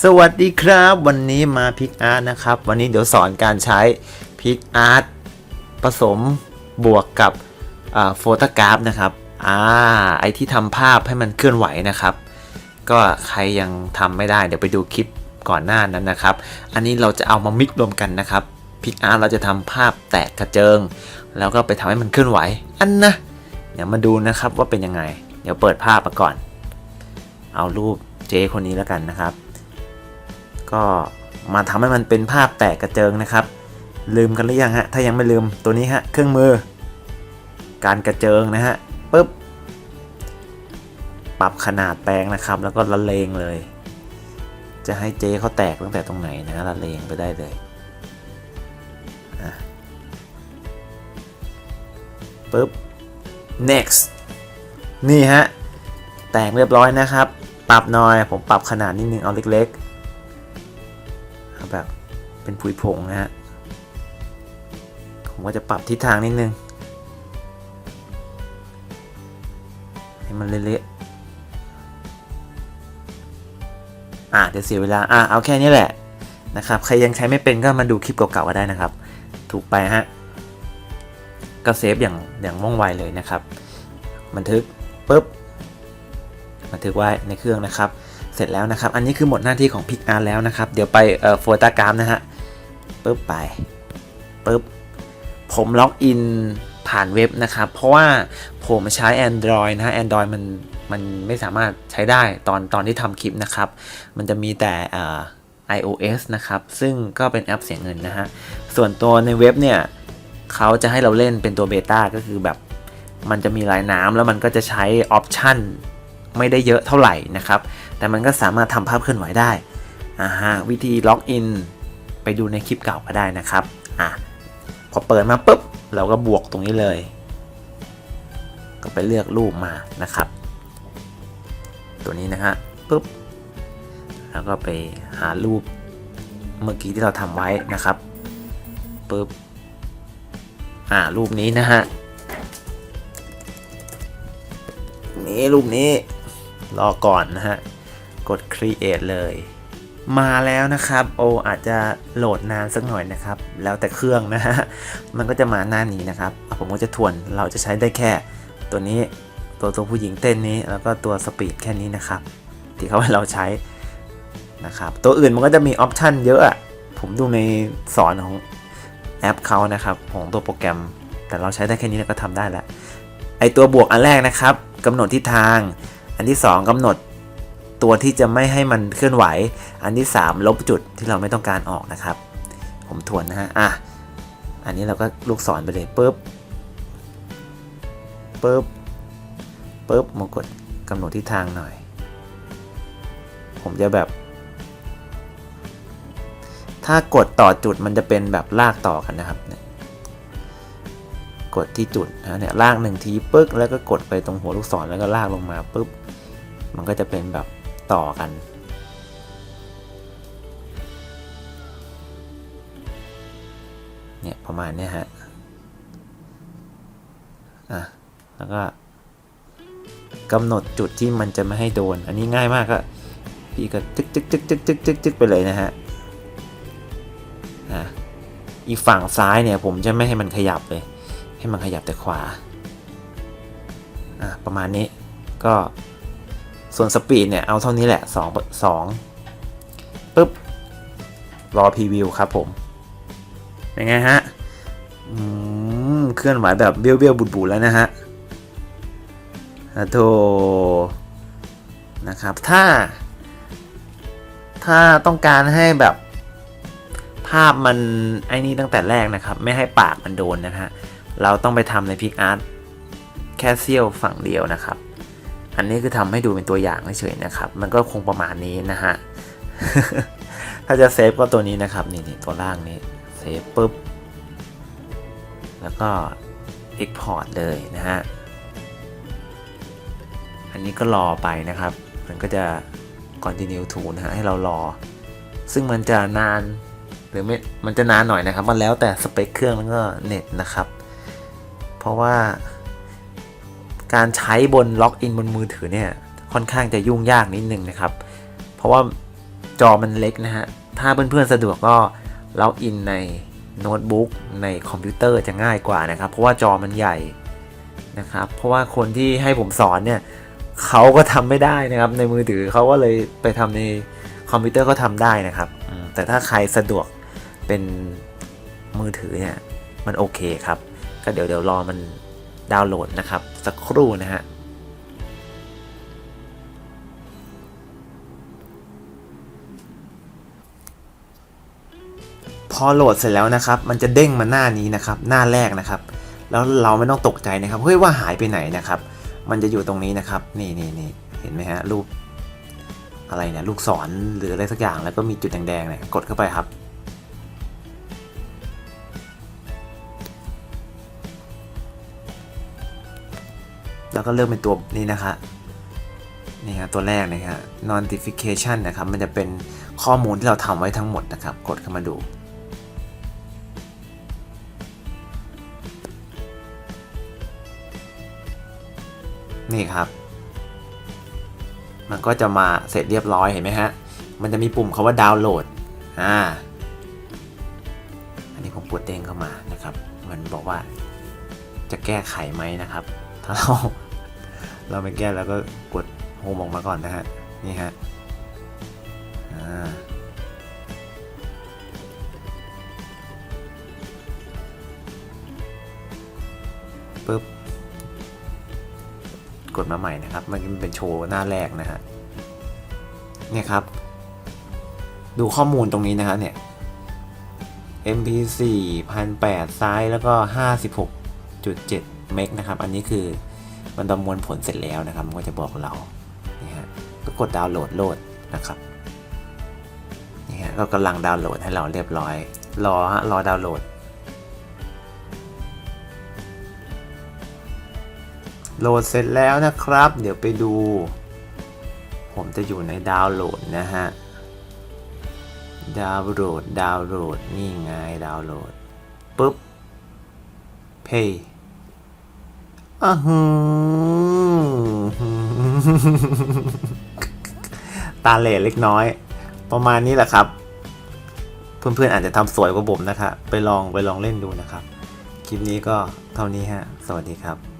สวัสดีครับ วันนี้มาพิกอาร์ตนะครับ วันนี้เดี๋ยวสอนการใช้พิกอาร์ตผสมบวกกับโฟโตกราฟนะครับอ่าไอที่ทำภาพให้มันเคลื่อนไหวนะครับ ก็ใครยังทำไม่ได้เดี๋ยวไปดูคลิปก่อนหน้านั้นนะครับ อันนี้เราจะเอามามิกรวมกันนะครับพิกอาร์ตเราจะทำภาพแตกกระเจิง แล้วก็ไปทำให้มันเคลื่อนไหว อันนะเดี๋ยวมาดูนะครับว่าเป็นยังไง เดี๋ยวเปิดภาพมาก่อน เอารูปเจคนนี้แล้วกันนะครับ ก็มาทำให้มันเป็นภาพแตกกระเจิงนะครับ ลืมกันหรือยังฮะ ถ้ายังไม่ลืมตัวนี้ฮะ เครื่องมือ การกระเจิงนะฮะปุ๊บ ปรับขนาดแปลงนะครับ แล้วก็ละเลงเลย จะให้เจเขาแตกตั้งแต่ตรงไหนนะละเลงไปได้เลยปุ๊บ next นี่ฮะ แตกเรียบร้อยนะครับ ปรับหน่อย ผมปรับขนาดนิดนึงเอาเล็กๆ เป็นผุยผงนะฮะ ผมก็จะปรับทิศทางนิดนึง ให้มันเละๆ อะเดี๋ยวเสียเวลา อะเอาแค่นี้แหละนะครับ ใครยังใช้ไม่เป็นก็มาดูคลิปเก่าๆก็ได้นะครับ ถูกไปฮะ ก็เซฟอย่างอย่างว่องไวเลยนะครับ บันทึกปุ๊บ บันทึกไว้ในเครื่องนะครับเสร็จแล้วนะครับ อันนี้คือหมดหน้าที่ของพิกอาร์แล้วนะครับ เดี๋ยวไปเอ่อโฟตากราฟนะฮะ ปุ๊บไปปุ๊บผมล็อกอินผ่านเว็บนะครับ เพราะว่าผมใช้ Android นะฮะ Android มันมันไม่สามารถใช้ได้ตอนตอนที่ทำคลิปนะครับ มันจะมีแต่อ่อ iOS นะครับ ซึ่งก็เป็นแอปเสียเงินนะฮะ ส่วนตัวในเว็บเนี่ยเขาจะให้เราเล่นเป็นตัวเบต้าก็คือแบบมันจะมีลายน้ำแล้วมันก็จะใช้ออปชันไม่ได้เยอะเท่าไหร่นะครับ แต่มันก็สามารถทำภาพเคลื่อนไหวได้อ่าฮะวิธีล็อกอิน ไปดูในคลิปเก่าก็ได้นะครับอะพอเปิดมาปุ๊บเราก็บวกตรงนี้เลย ก็ไปเลือกรูปมานะครับ ตัวนี้นะฮะปุ๊บแล้วก็ไปหารูปเมื่อกี้ที่เราทำไว้นะครับปุ๊บอ่ารูปนี้นะฮะนี่รูปนี้รอก่อนนะฮะ กด create เลย มาแล้วนะครับโออาจจะโหลดนานสักหน่อยนะครับ แล้วแต่เครื่องนะฮะมันก็จะมาหน้านี้นะครับผมก็จะทวนเราจะใช้ได้แค่ตัวนี้ตัวตัวผู้หญิงเต้นนี้ แล้วก็ตัวสปีดแค่นี้นะครับ ที่เขาให้เราใช้นะครับ ตัวอื่นมันก็จะมีออปชันเยอะอะผมดูในสอนของแอปเขานะครับ ของตัวโปรแกรม แต่เราใช้ได้แค่นี้แล้วก็ทำได้แล้วไอตัวบวกอันแรกนะครับกำหนดทิศทาง อันที่ 2กำหนด ตัวที่จะไม่ให้มันเคลื่อนไหว อันที่ 3 ลบจุดที่เราไม่ต้องการออกนะครับ ผมทวนนะฮะอะอันนี้เราก็ลูกศรไปเลยปุ๊บปุ๊บปุ๊บมากดกำหนดทิศทางหน่อย ผมจะแบบ ถ้ากดต่อจุดมันจะเป็นแบบลากต่อกันนะครับกดที่จุดนะเนี่ยลากหนึ่งทีปึ๊กแล้วก็กดไปตรงหัวลูกศรแล้วก็ลากลงมาปุ๊บมันก็จะเป็นแบบ ต่อกัน เนี่ย ประมาณนี้ฮะ อะ แล้วก็กำหนดจุดที่มันจะไม่ให้โดน อันนี้ง่ายมากก็พี่ก็จึ๊กจึ๊กจึ๊กจึ๊กจึ๊กจึ๊กจึ๊กไปเลยนะฮะ อะ อีกฝั่งซ้ายเนี่ย ผมจะไม่ให้มันขยับเลย ให้มันขยับแต่ขวา อะ ประมาณนี้ก็ ส่วนสปีดเนี่ยเอาเท่านี้แหละ 2 2ปึ๊บ รอพรีวิวครับผม เป็นไงฮะอืมเคลื่อนไหวแบบเบี้ยวเบี้ยวบุดบุดแล้วนะฮะอะโทนะครับถ้า ถ้าต้องการให้แบบภาพมันไอ้นี่ตั้งแต่แรกนะครับ ไม่ให้ปากมันโดนนะฮะ เราต้องไปทำในพิกอาร์ตแค่เสี้ยวฝั่งเดียวนะครับ อันนี้คือทำให้ดูเป็นตัวอย่างเฉยๆนะครับ มันก็คงประมาณนี้นะฮะ ถ้าจะเซฟก็ตัวนี้นะครับ นี่นี่ตัวล่างนี้เซฟปุ๊บ แล้วก็ Export เลยนะฮะ อันนี้ก็รอไปนะครับ มันก็จะ continue to นะฮะให้เรารอ ซึ่งมันจะนาน หรือไม่ มันจะนานหน่อยนะครับ มันแล้วแต่สเปคเครื่องแล้วก็เน็ตนะครับ เพราะว่า การใช้บนล็อกอินบนมือถือเนี่ยค่อนข้างจะยุ่งยากนิดนึงนะครับ เพราะว่าจอมันเล็กนะฮะ ถ้าเพื่อนๆสะดวกก็ล็อกอินในโน้ตบุ๊กในคอมพิวเตอร์จะง่ายกว่านะครับ เพราะว่าจอมันใหญ่นะครับ เพราะว่าคนที่ให้ผมสอนเนี่ยเขาก็ทำไม่ได้นะครับ ในมือถือเขาก็เลยไปทำในคอมพิวเตอร์ก็ทำได้นะครับ แต่ถ้าใครสะดวกเป็นมือถือเนี่ยมันโอเคครับ ก็เดี๋ยวเดี๋ยวรอมัน ดาวน์โหลดนะครับ สักครู่นะฮะพอโหลดเสร็จแล้วนะครับ มันจะเด้งมาหน้านี้นะครับ หน้าแรกนะครับ แล้วเราไม่ต้องตกใจนะครับ เฮ้ยว่าหายไปไหนนะครับ มันจะอยู่ตรงนี้นะครับ นี่นี่นี่เห็นไหมฮะรูปอะไรเนี่ย ลูกศรหรืออะไรสักอย่าง แล้วก็มีจุดแดงๆเนี่ย กดเข้าไปครับ แล้วก็เลือกเป็นตัวนี้นะคะนี่ฮะตัวแรกนะฮะ notification นะครับ มันจะเป็นข้อมูลที่เราทำไว้ทั้งหมดนะครับ กดเข้ามาดู นี่ครับ มันก็จะมาเสร็จเรียบร้อยเห็นไหมฮะ มันจะมีปุ่มคาว่าดาวน์โหลด อ่า อันนี้ผมปวดเด้งเข้ามานะครับ มันบอกว่าจะแก้ไขไหมนะครับ ถ้าเรา เราไม่แก้แล้วก็กดโฮมออกมาก่อนนะฮะ นี่ฮะปึ๊บ กดมาใหม่นะครับมันเป็นโชว์หน้าแรกนะฮะ เนี่ยครับ ดูข้อมูลตรงนี้นะฮะเนี่ย MP4 1008 ซ้ายแล้วก็ 56.7 เมกนะครับ อันนี้คือ มันประมวลผลเสร็จแล้วนะครับ มันก็จะบอกเรานี่ฮะก็กดดาวน์โหลดโหลดนะครับนี่ฮะก็กำลังดาวน์โหลดให้เราเรียบร้อย รอฮะรอดาวน์โหลด โหลดเสร็จแล้วนะครับ เดี๋ยวไปดู ผมจะอยู่ในดาวน์โหลดนะฮะดาวน์โหลดดาวน์โหลดนี่ไงดาวน์โหลดปุ๊บเพย์ อ้าหือตาเหล่เล็กน้อย ประมาณนี้แหละครับ เพื่อนๆอาจจะทำสวยกว่าผมนะครับไปลองไปลองเล่นดูนะครับ คลิปนี้ก็เท่านี้ฮะ สวัสดีครับ